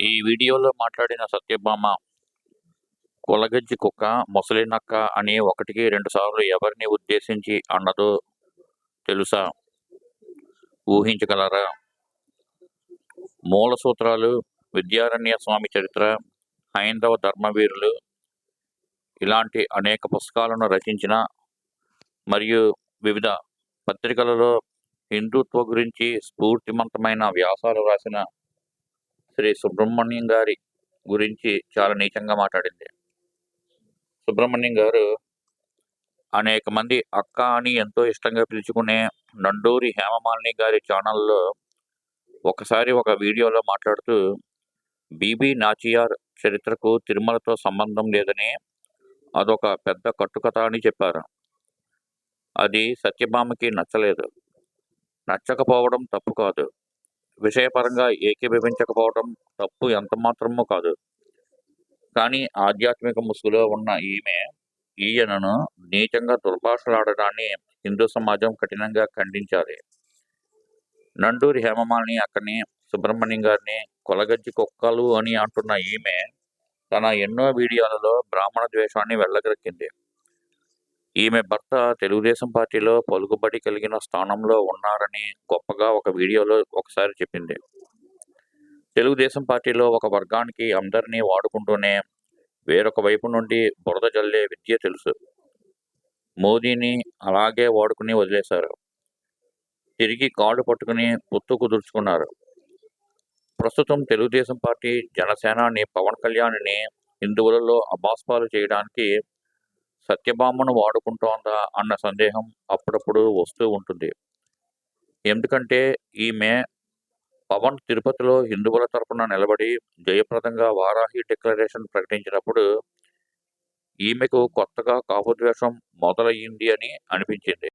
ఈ వీడియోలో మాట్లాడిన సత్యభామ కులగజ్జి కుక్క ముసలి నక్క అని ఒకటికి రెండు సార్లు ఎవరిని ఉద్దేశించి అన్నదో తెలుసా? ఊహించగలరా? మూల సూత్రాలు విద్యారణ్య స్వామి చరిత్ర హైందవ ధర్మవీరులు ఇలాంటి అనేక పుస్తకాలను రచించిన మరియు వివిధ పత్రికలలో హిందుత్వ గురించి స్ఫూర్తిమంతమైన వ్యాసాలు రాసిన శ్రీ సుబ్రహ్మణ్యం గారి గురించి చాలా నీచంగా మాట్లాడింది. సుబ్రహ్మణ్యం గారు అనేక మంది అక్క అని ఎంతో ఇష్టంగా పిలుచుకునే నండూరి హేమమాలిని గారి ఛానల్లో ఒకసారి ఒక వీడియోలో మాట్లాడుతూ బీబీ నాచియార్ చరిత్రకు తిరుమలతో సంబంధం లేదని అదొక పెద్ద కట్టుకథ అని చెప్పారు. అది సత్యభామకి నచ్చలేదు. నచ్చకపోవడం తప్పు కాదు. విషయపరంగా ఏకీభవించకపోవడం తప్పు ఎంత మాత్రమూ కాదు. కానీ ఆధ్యాత్మిక ముసుగులో ఉన్న ఈమె ఈయనను నీచంగా దుర్భాషలాడడాన్ని హిందూ సమాజం కఠినంగా ఖండించాలి. నండూరి హేమమాలిని అక్కని సుబ్రహ్మణ్యం గారిని కొలగజ్జి కుక్కలు అని అంటున్న ఈమె తన ఎన్నో వీడియోలలో బ్రాహ్మణ ద్వేషాన్ని వెళ్ళగక్కింది ఈమె భర్త తెలుగుదేశం పార్టీలో పలుకుబడి కలిగిన స్థానంలో ఉన్నారని గొప్పగా ఒక వీడియోలో ఒకసారి చెప్పింది. తెలుగుదేశం పార్టీలో ఒక వర్గానికి అందరినీ వాడుకుంటూనే వేరొక వైపు నుండి బురద జల్లే విద్య తెలుసు. మోదీని అలాగే వాడుకుని వదిలేశారు. తిరిగి కాళ్ళు పట్టుకుని పొత్తు కుదుర్చుకున్నారు. ప్రస్తుతం తెలుగుదేశం పార్టీ జనసేనాని పవన్ కళ్యాణ్ని హిందువులలో అబాస్పాలు చేయడానికి సత్యభామను వాడుకుంటోందా అన్న సందేహం అప్పుడప్పుడు వస్తూ ఉంటుంది. ఎందుకంటే ఈమె పవన్ తిరుపతిలో హిందువుల తరపున నిలబడి జయప్రదంగా వారాహి డిక్లరేషన్ ప్రకటించినప్పుడు ఈమెకు కొత్తగా కాపుద్వేషం మొదలయ్యింది అని అనిపించింది.